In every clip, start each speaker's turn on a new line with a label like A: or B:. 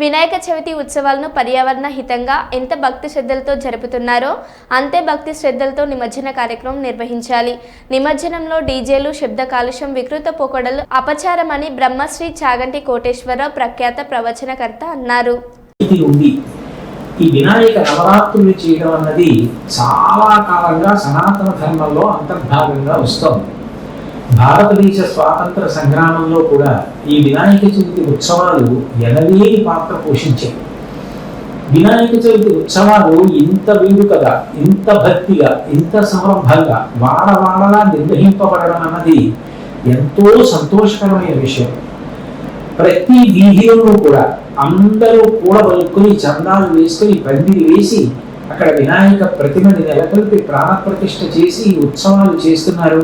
A: వినాయక చవితి ఉత్సవాలను పర్యావరణ హితంగా ఎంత భక్తి శ్రద్ధలతో జరుపుతున్నారో అంతే భక్తి శ్రద్ధలతో నిమజ్జన కార్యక్రమం నిర్వహించాలి. నిమజ్జనంలో డీజేలు శబ్ద కాలుష్యం వికృత పోకడలు అపచారమని బ్రహ్మశ్రీ చాగంటి కోటేశ్వరరావు ప్రఖ్యాత ప్రవచనకర్త అన్నారు.
B: ఈ వినాయక నవరాత్రులు చేయడం అన్నది చాలా కాలంగా సనాతన ధర్మంలో అంతర్భాగంగా వస్తోంది. భారతదేశ స్వాతంత్ర సంగ్రామంలో కూడా ఈ వినాయక చవితి ఉత్సవాలు ఎనలేని పాత్ర పోషించాయి. వినాయక చవితి ఉత్సవాలు ఇంత వేడుకగా ఇంత భక్తిగా ఇంత సంరంభంగా వాడవాడలా నిర్వహింపబడడం అన్నది ఎంతో సంతోషకరమైన విషయం. ప్రతి వీధిలోనూ కూడా అందరూ కూడబలుక్కుని చందాలు వేసుకుని పందిరి వేసి అక్కడ వినాయక ప్రతిమని నెలకొల్పి ప్రాణప్రతిష్ఠ చేసి ఈ ఉత్సవాలు చేస్తున్నారు.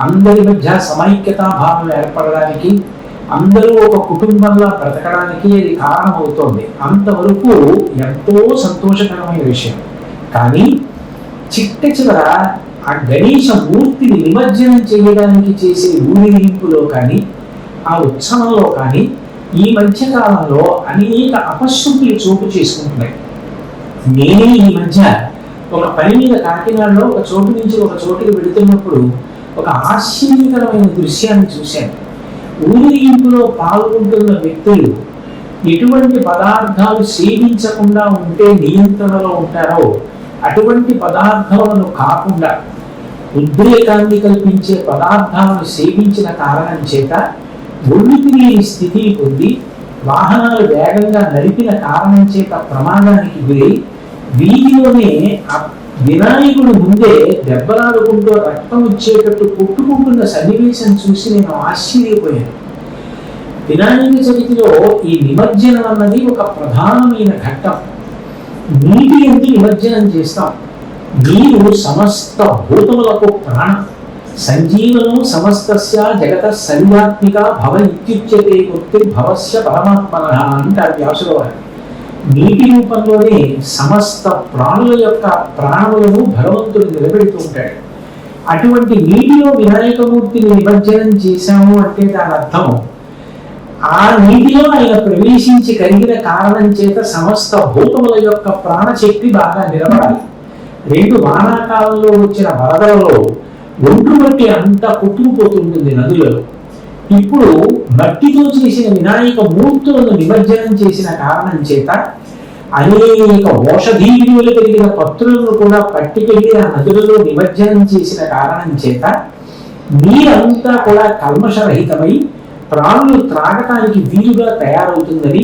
B: అందరి మధ్య సమైక్యతా భావం ఏర్పడడానికి అందరూ ఒక కుటుంబంలా బ్రతకడానికి అది కారణమవుతోంది. అంతవరకు ఎంతో సంతోషకరమైన విషయం. కానీ చిట్ట చివర ఆ గణేష మూర్తిని నిమజ్జనం చేయడానికి చేసే ఊరిరింపులో కానీ ఆ ఉత్సవంలో కానీ ఈ మధ్య కాలంలో అనేక అపశృతులు చోటు చేసుకుంటున్నాయి. నేనే ఈ మధ్య ఒక పని మీద కాకినాడలో ఒక చోటు నుంచి ఒక చోటుకి వెళుతున్నప్పుడు ఒక ఆశ్చర్యకరమైన దృశ్యాన్ని చూశాను. ఊరేగింపులో పాల్గొంటున్న వ్యక్తులు ఎటువంటి పదార్థాలు సేవించకుండా ఉంటే నియంత్రణలో ఉంటారో అటువంటి పదార్థాలను కాకుండా ఉద్రేకాన్ని కల్పించే పదార్థాలను సేవించిన కారణం చేత ఒళ్ళు తిరిగి స్థితి పొంది వాహనాలు వేగంగా నడిపిన కారణం చేత ప్రమాదానికి గురి వీధిలోనే వినాయకుడు ముందే దెబ్బలాడుకుంటూ రక్తం వచ్చేటట్టు కొట్టుకుంటున్న సన్నివేశం చూసి నేను ఆశ్చర్యపోయాను. వినాయక చవితిలో ఈ నిమజ్జనం అన్నది ఒక ప్రధానమైన ఘట్టం. నీటి ఎందు నిమజ్జనం చేస్తాం. నీరు సమస్త భూతములకు ప్రాణం. సంజీవనం సమస్తస్య జగత సర్వాత్మిక భవ ఇత్యుచ్యతే ముక్తి భవస్య పరమాత్మన అంటారు వ్యాసుల వారు. నీటి రూపంలోనే సమస్త ప్రాణుల యొక్క ప్రాణములను భగవంతుడు నిలబెడుతూ ఉంటాడు. అటువంటి నీటిలో వినాయకమూర్తిని నిమజ్జనం చేశాము అంటే దాని అర్థం ఆ నీటిలో ఆయన ప్రవేశించి కలిగిన కారణం చేత సమస్త భూతముల యొక్క ప్రాణశక్తి బాగా నిలబడాలి. రెండు వానాకాలంలో వచ్చిన వరదలలో ఒంటు బట్టి అంతా కొట్టుకుపోతుంటుంది నదులలో. ఇప్పుడు మట్టితో చేసిన వినాయక మూర్తులను నిమజ్జనం చేసిన కారణం చేత అనేక ఔషధీ విలువలు కలిగిన పత్రులను కూడా పట్టుకెళ్ళి ఆ నదులలో నిమజ్జనం చేసిన కారణం చేత నీరంతా కూడా కల్మషరహితమై ప్రాణులు త్రాగటానికి వీలుగా తయారవుతుందని